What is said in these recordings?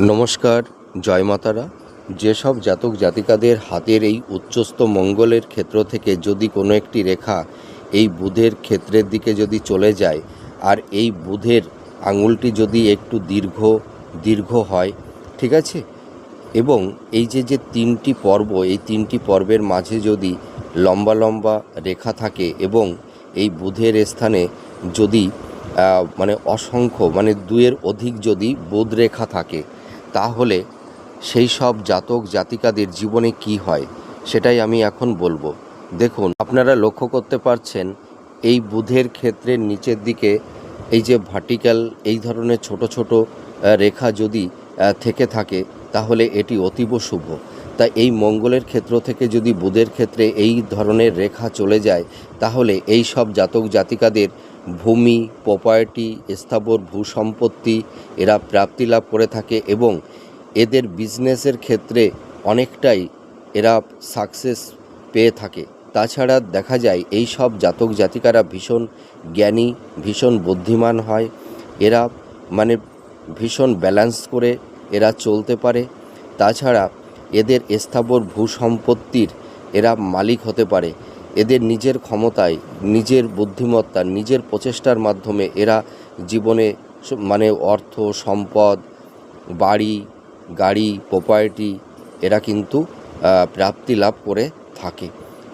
নমস্কার, জয় মাতারা। যেসব জাতক জাতিকাদের হাতের এই উচ্চস্থ মঙ্গলের ক্ষেত্র থেকে যদি কোনো একটি রেখা এই বুধের ক্ষেত্রের দিকে যদি চলে যায়, আর এই বুধের আঙুলটি যদি একটু দীর্ঘ দীর্ঘ হয়, ঠিক আছে? এবং এই যে যে তিনটি পর্ব, এই তিনটি পর্বের মাঝে যদি লম্বা লম্বা রেখা থাকে এবং এই বুধের স্থানে যদি মানে অসংখ্য মানে দুয়ের অধিক যদি বুধ রেখা থাকে তাহলে সেই সব জাতক জাতিকাদের জীবনে কি হয়, সেটাই আমি এখন বলব। দেখুন, আপনারা লক্ষ্য করতে পারছেন, এই বুধের ক্ষেত্রের নিচের দিকে এই যে ভার্টিক্যাল এই ধরনের ছোট ছোট রেখা যদি থেকে থাকে, তাহলে এটি অতীব শুভ। তাই এই মঙ্গলের ক্ষেত্র থেকে যদি বুধের ক্ষেত্রে এই ধরনের রেখা চলে যায়, তাহলে এই সব জাতক জাতিকাদের ভূমি প্রপার্টি স্থাবর ভূসম্পত্তি, এরা প্রাপ্তি লাভ করে থাকে এবং এদের বিজনেসের ক্ষেত্রে অনেকটাই এরা সাকসেস পেয়ে থাকে। তাছাড়া দেখা যায় এই সব জাতক জাতিকারা ভীষণ জ্ঞানী, ভীষণ বুদ্ধিমান হয়। এরা মানে ভীষণ ব্যালেন্স করে এরা চলতে পারে। তাছাড়া এদের স্থাবর ভূসম্পত্তির এরা মালিক হতে পারে। এদের নিজের ক্ষমতায়, নিজের বুদ্ধিমত্তা, নিজের প্রচেষ্টার মাধ্যমে এরা জীবনে মানে অর্থ, সম্পদ, বাড়ি, গাড়ি প্রপার্টি এরা কিন্তু প্রাপ্তি লাভ করে থাকে।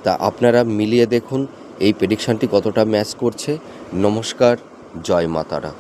তা আপনারা মিলিয়ে দেখুন, এই প্রেডিকশানটি কতটা ম্যাচ করছে। নমস্কার, জয় মাতারা।